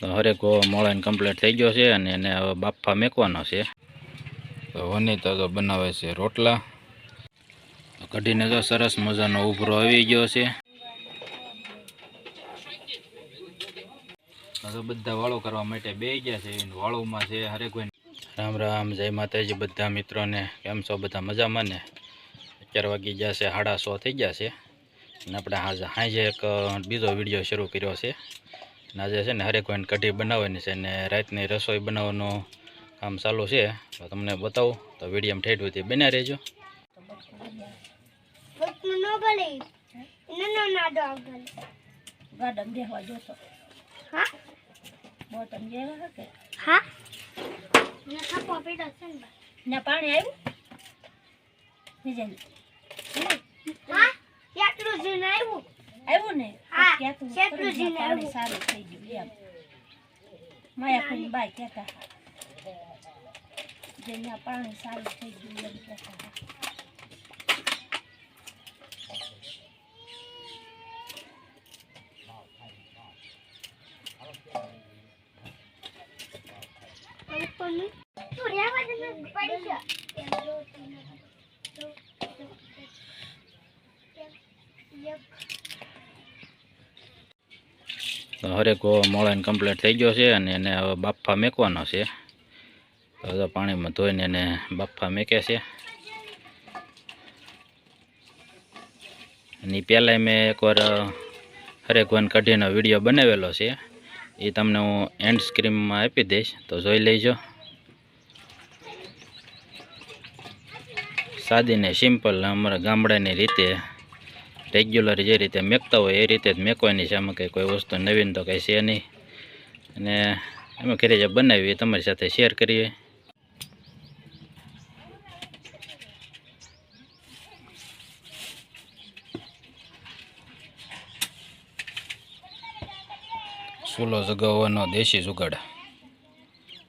તો હરેકો મોળાને કમ્પ્લીટ થઈ ગયો છે અને એને હવે બાફા મેકવાનો છે. તો વનિતા તો બનાવે છે રોટલા. કઢીને તો સરસ મજાનો ઉભરો આવી ગયો છે. બધા વાળો કરવા માટે બે ગયા છે વાળોમાં છે હરે કોઈ રામ રામ, જય માતાજી બધા મિત્રોને. કેમ છો બધા? મજામાં ને? અત્યાર વાગી ગયા છે, સાડા સો થઈ ગયા છે. અને આપણે આજે હાજે એક બીજો વીડિયો શરૂ કર્યો છે. અને આજે છે ને હરેક કોઈને કઢી બનાવવાની છે ને રાતની રસોઈ બનાવવાનું કામ ચાલુ છે. તો તમને બતાવું તો વિડીયોમાં ઠેઠ સુધી બન્યા રહેજો. પાણી આવ્યું? જોતો બોટમ જેવા હકે ને? પાણી આવ્યું આવ્યું ને હા, કેટલું આવ્યું. સારું થઈ ગયું એમ. માયા ફૂલ બાય કહેતા. જેના પાણી સારું થઈ ગયું એમ કહેતા. તો હરેકો મોળાને કમ્પ્લીટ થઈ ગયો છે અને એને હવે બાફા મેકવાનો છે. તો પાણીમાં ધોઈને એને બાફા મેકે છે. અને પહેલાંય મેં એકવાર હરેક વન કઢીનો વીડિયો બનાવેલો છે. એ તમને હું એન્ડ સ્ક્રીનમાં આપી દઈશ, તો જોઈ લેજો. સાદી ને સિમ્પલ અમારા ગામડાની રીતે રેગ્યુલર જે રીતે મેકતા હોય એ રીતે જ મેકવાની છે. આમાં કંઈ કોઈ વસ્તુ નવીન તો કંઈ છે નહીં. અને એમાં ઘરે જે બનાવી એ તમારી સાથે શેર કરીએ. ચૂલો જગાવવાનો દેશી જુગાડ.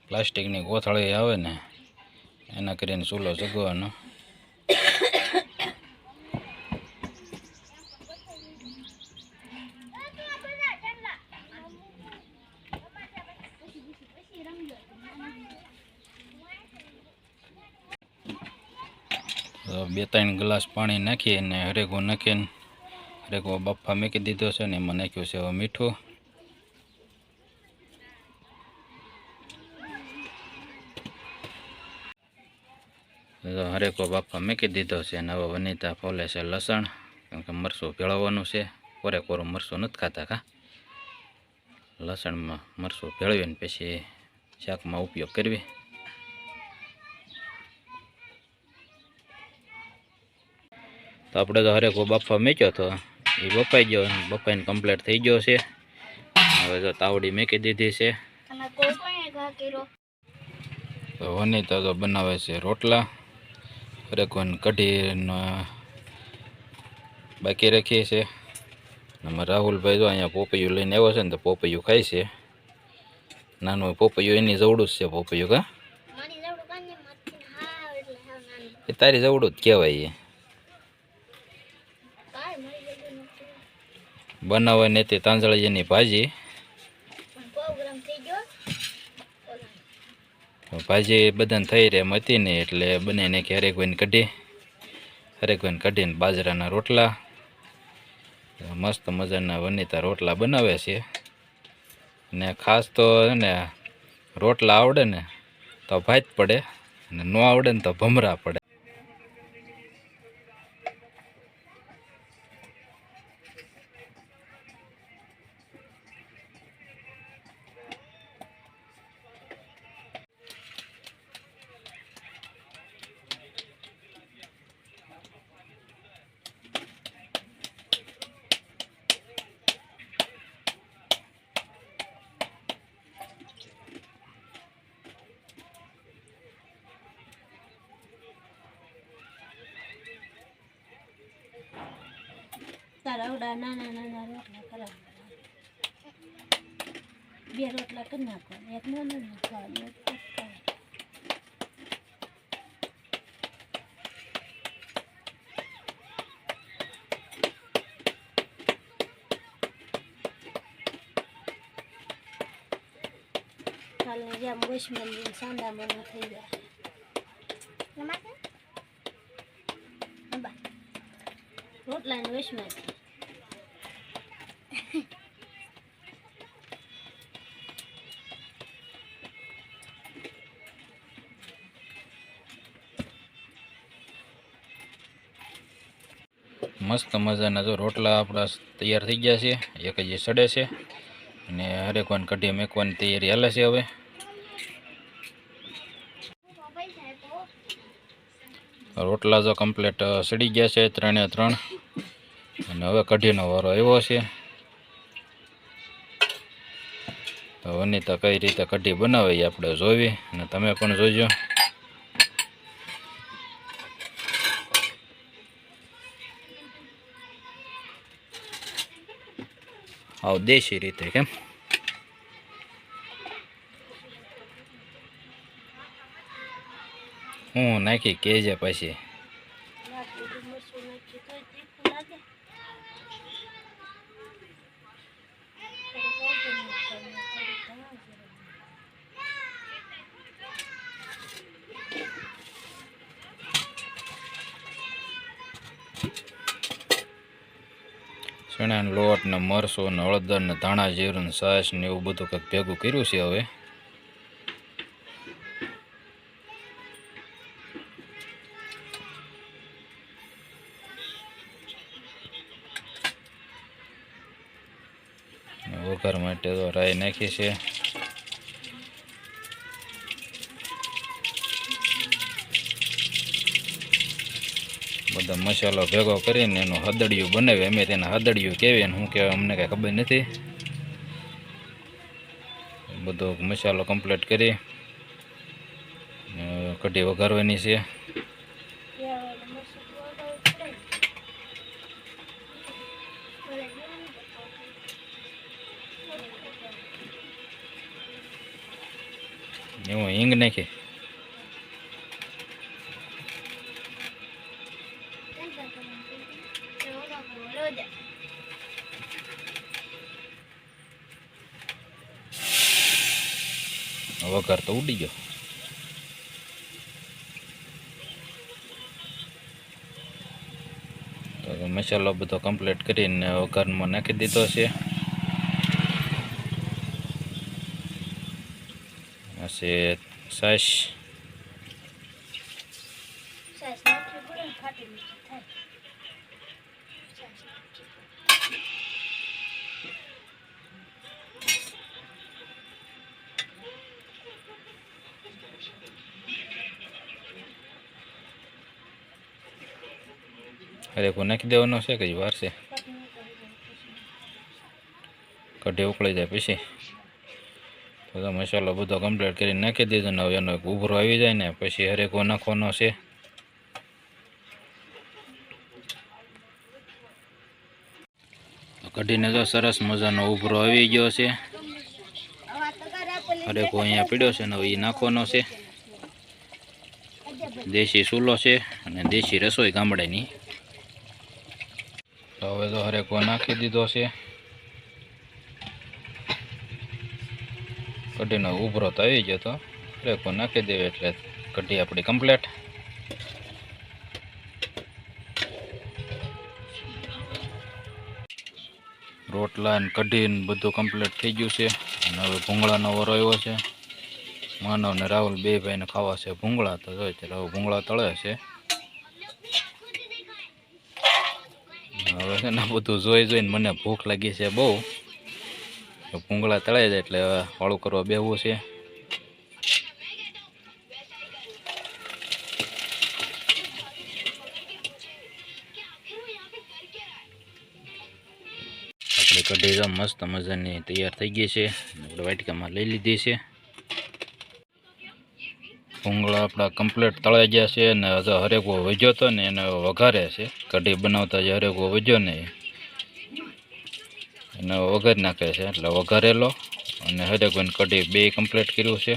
પ્લાસ્ટિકની કોથળી આવે ને, એના કરીને ચૂલો જગાવવાનો તો બે ત્રણ ગ્લાસ પાણી નાખી અને હરેકો નાખીને હરેકો બફા મૂકી દીધો છે ને એમાં નાખ્યું છે હવે મીઠું. હરેકો બાફા મૂકી દીધો છે અને હવે વનિતા ફોલે છે લસણ, કેમ કે મરસું ભેળવવાનું છે. કોરે કોરું મરસું નથી ખાતા કા? લસણમાં મરસું ભેળવીને પછી શાકમાં ઉપયોગ કરવી. તો આપણે તો હરેકો બાફા મેચ્યો તો એ બફાઈ ગયો બપાઈને બફાઈને કમ્પ્લીટ થઈ ગયો છે. હવે તો તાવડી મૂકી દીધી છે. તો વનિતા તો બનાવે છે રોટલા. હરેકોને કઢીને બાકી રાખીએ છીએ અને રાહુલભાઈ જો અહીંયા પોપૈયું લઈને આવ્યો છે ને તો પોપૈયું ખાય છે. નાનું પોપૈયું એની જવડું જ છે પોપૈયું કા? એ તારી જવડું જ કહેવાય બનાવવાની હતી તાંજળીની ભાજી. ભાજી બધાને થઈ રહે એમ હતી ને એટલે બને નાખી હરેકભાઈને કઢી હરેકભાઈને કઢીને બાજરાના રોટલા. મસ્ત મજાના વનિતા રોટલા બનાવે છે. ને ખાસ તો ને રોટલા આવડે ને તો ભાત પડે, ને ન આવડે ને તો ભમરા પડે. રોટલા રવડા નાના નાના રોટલા કરવા બે રોટલા કરી નાખો એક નાના નાખવાનું કાલને જેમ વૈષ્ણવ સાંડામાં થઈ જાય રોટલાને વૈષ્ણવ મસ્ત મજાના જો રોટલા આપણા તૈયાર થઈ ગયા છે. એક જ સડે છે. અને હરેક વાન કઢી મેકવાની તૈયારી હાલે છે હવે. રોટલા જો કમ્પ્લીટ સડી ગયા છે ત્રણે ત્રણ. અને હવે કઢીનો વારો આવ્યો છે. તો વનિતા કઈ રીતે કઢી બનાવી આપણે જોવી. અને તમે પણ જોજો. આવ દેશી રીતે કેમ હું નાખી કેજે પછી. ચણાનો લોટ ને મરસો ને હળદર ને ધાણા જીરું ને સાસ ને એવું બધું કંઈક ભેગું કર્યું છે હવે. વઘાર માટે તો રાઈ નાખી છે. બધા મસાલો ભેગો કરીને એનું હદડિયું બનાવી. અમે તેને હદડિયું કહેવી ને શું કહેવાય, અમને કાંઈ ખબર નથી. બધો મસાલો કમ્પ્લીટ કરી. કઢી વઘારવાની છે. એવું હિંગ નાખી. વઘાર તો ઉડી ગયો. તો મસાલો બધો કમ્પ્લીટ કરીને વઘારમાં નાખી દીધો છે. થાય. સાસ. અરે નાખી દેવાનો છે કે વાર છે. કઢી ઉકળી જાય પછી. તો મસાલો બધો કમ્પ્લીટ કરીને નાખી દીધો ને હવે એનો એક ઉભરો આવી જાય ને પછી હરેકો નાખવાનો છે. કઢીને તો સરસ મજાનો ઉભરો આવી ગયો છે. હરેકો અહીંયા પીડ્યો છે ને એ નાખવાનો છે. દેશી સૂલો છે અને દેશી રસોઈ ગામડાની. તો હવે તો હરેકો નાખી દીધો છે. કઢીનો ઉભરો તો આવી ગયો તો હરેકો નાખી દેવે એટલે કઢી આપણી કમ્પ્લેટ રોટલા ને કઢી ને બધું કમ્પ્લીટ થઈ ગયું છે. અને હવે ભૂંગળાનો વરો આવ્યો છે. માનવ ને રાહુલ બે ભાઈને ખાવા છે ભૂંગળા તો જોઈએ ત્યારે હવે ભૂંગળા તળે છે હવે છે ને બધું જોઈ જોઈને મને ભૂખ લાગી છે બહુ. ભૂંગળા તળાઈ જાય એટલે વાળું કરવા બેહવું છે. આપણે કઢી મસ્ત મજાની તૈયાર થઈ ગઈ છે. આપણે વાટકામાં લઈ લીધી છે. ભૂંગળા આપણા કમ્પ્લીટ તળાઈ ગયા છે અને હરેકો વજ્યો હતો ને એને વઘારે છે. કઢી બનાવતા જ્યારે વજ્યો નહીં, એને વઘારી નાખે છે એટલે વઘારેલો અને હરેકોઈને કઢી બે કમ્પ્લીટ કર્યું છે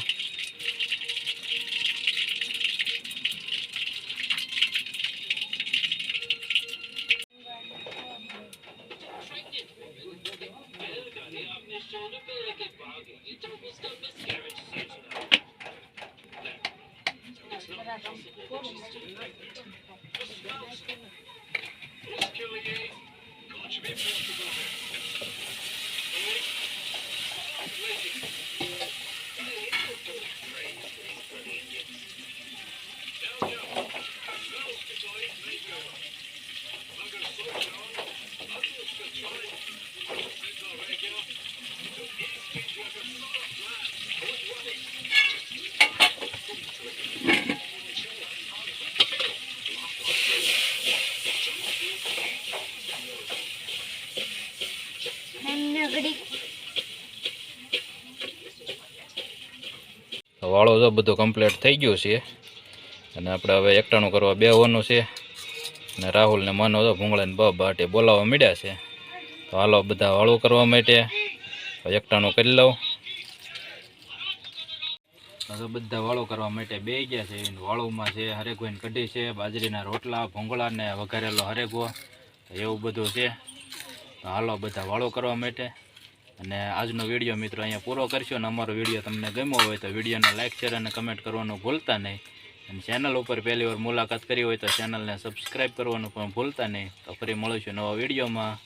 વાળો તો બધું કમ્પ્લીટ થઈ ગયું છે. અને આપણે હવે એકટાણું કરવા બે હોવાનું છે. અને રાહુલને મન માનો તો ભૂંગળાને બા બાટે બોલાવવા મળ્યા છે. તો હાલો બધા વાળું કરવા માટે એકટાણું કરી લઉં. હવે બધા વાળો કરવા માટે બે ગયા છે. વાળુમાં છે હરેકભાઈ કઢી છે, બાજરીના રોટલા ભૂંગળા ને વઘારેલો હરેગો, એવું બધું છે. હાલો બધા વાળો કરવા માટે. અને આજનો વીડિયો મિત્રો અહીંયા પૂરો કરશો. અને અમારો વીડિયો તમને ગમ્યો હોય તો વિડીયોને લાઇક શેર અને કમેન્ટ કરવાનું ભૂલતા નહીં. અને ચેનલ ઉપર પહેલી વાર મુલાકાત કરી હોય તો ચેનલને સબસ્ક્રાઈબ કરવાનું પણ ભૂલતા નહીં. તો ફરી મળીશું નવા વિડીયોમાં.